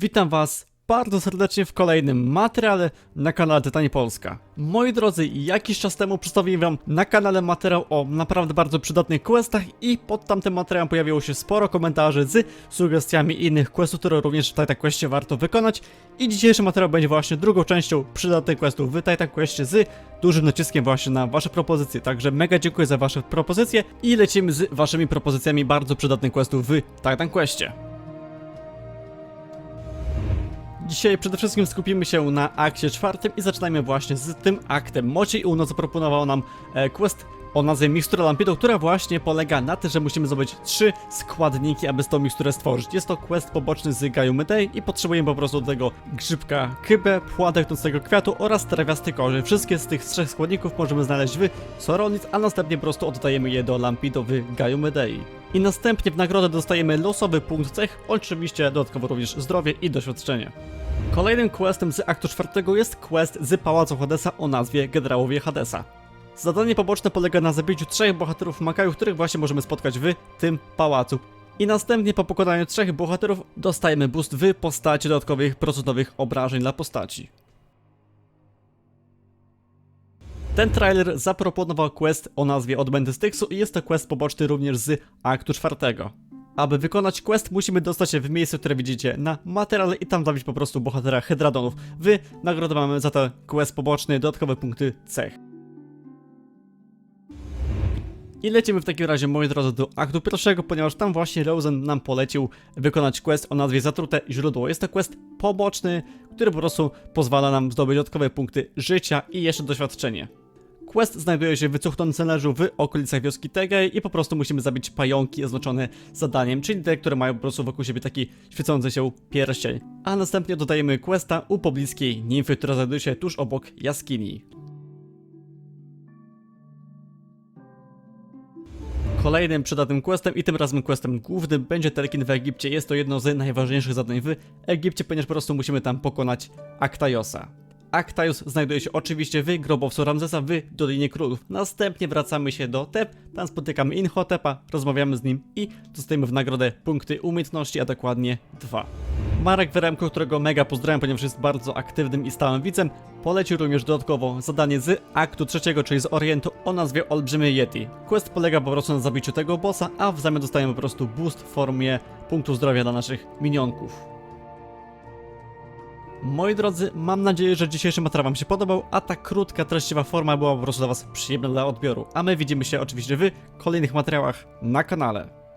Witam Was bardzo serdecznie w kolejnym materiale na kanale Tytanie Polska. Moi drodzy, jakiś czas temu przedstawiłem Wam na kanale materiał o naprawdę bardzo przydatnych questach i pod tamtym materiałem pojawiło się sporo komentarzy z sugestiami innych questów, które również w Titan Questie warto wykonać. I dzisiejszy materiał będzie właśnie drugą częścią przydatnych questów w Titan Questie z dużym naciskiem właśnie na Wasze propozycje. Także mega dziękuję za Wasze propozycje i lecimy z Waszymi propozycjami bardzo przydatnych questów w Titan Questie. Dzisiaj przede wszystkim skupimy się na akcie czwartym i zaczynajmy właśnie z tym aktem. Moci Uno zaproponował nam e, quest o nazwie Mikstura Lampido, która właśnie polega na tym, że musimy zdobyć trzy składniki, aby z tą miksturę stworzyć. Jest to quest poboczny z Gaju Medei i potrzebujemy po prostu do tego grzybka kybę, płatek nocnego kwiatu oraz trawiasty korzy. Wszystkie z tych trzech składników możemy znaleźć w Soronic, a następnie po prostu oddajemy je do Lampido w Gaju Medei. I następnie w nagrodę dostajemy losowy punkt cech, oczywiście dodatkowo również zdrowie i doświadczenie. Kolejnym questem z aktu czwartego jest quest z Pałacu Hadesa o nazwie Generałowie Hadesa. Zadanie poboczne polega na zabiciu trzech bohaterów Makaju, których właśnie możemy spotkać w tym pałacu. I następnie po pokonaniu trzech bohaterów dostajemy boost w postaci dodatkowych procentowych obrażeń dla postaci. Ten trailer zaproponował quest o nazwie Odbędy Styxu i jest to quest poboczny również z aktu czwartego. Aby wykonać quest musimy dostać się w miejsce, które widzicie na materiale i tam zabić po prostu bohatera Hydradonów. Wy nagrodę mamy za ten quest poboczny dodatkowe punkty cech. I lecimy w takim razie, moi drodzy, do aktu pierwszego, ponieważ tam właśnie Rosen nam polecił wykonać quest o nazwie Zatrute Źródło. Jest to quest poboczny, który po prostu pozwala nam zdobyć dodatkowe punkty życia i jeszcze doświadczenie. Quest znajduje się w wycuchtonym celerzu w okolicach wioski Tegej i po prostu musimy zabić pająki oznaczone zadaniem, czyli te, które mają po prostu wokół siebie taki świecący się pierścień. A następnie dodajemy questa u pobliskiej nimfy, która znajduje się tuż obok jaskini. Kolejnym przydatnym questem i tym razem questem głównym będzie Telkin w Egipcie. Jest to jedno z najważniejszych zadań w Egipcie, ponieważ po prostu musimy tam pokonać Aktajosa. Aktajos znajduje się oczywiście w grobowcu Ramzesa w Dolinie Królów. Następnie wracamy się do Teb, tam spotykamy Inhotepa, rozmawiamy z nim i dostajemy w nagrodę punkty umiejętności, a dokładnie dwa. Marek Weremko, którego mega pozdrawiam, ponieważ jest bardzo aktywnym i stałym widzem, polecił również dodatkowo zadanie z aktu trzeciego, czyli z Orientu o nazwie Olbrzymy Yeti. Quest polega po prostu na zabiciu tego bossa, a w zamian dostajemy po prostu boost w formie punktów zdrowia dla naszych minionków. Moi drodzy, mam nadzieję, że dzisiejszy materiał Wam się podobał, a ta krótka, treściwa forma była po prostu dla Was przyjemna dla odbioru. A my widzimy się oczywiście w kolejnych materiałach na kanale.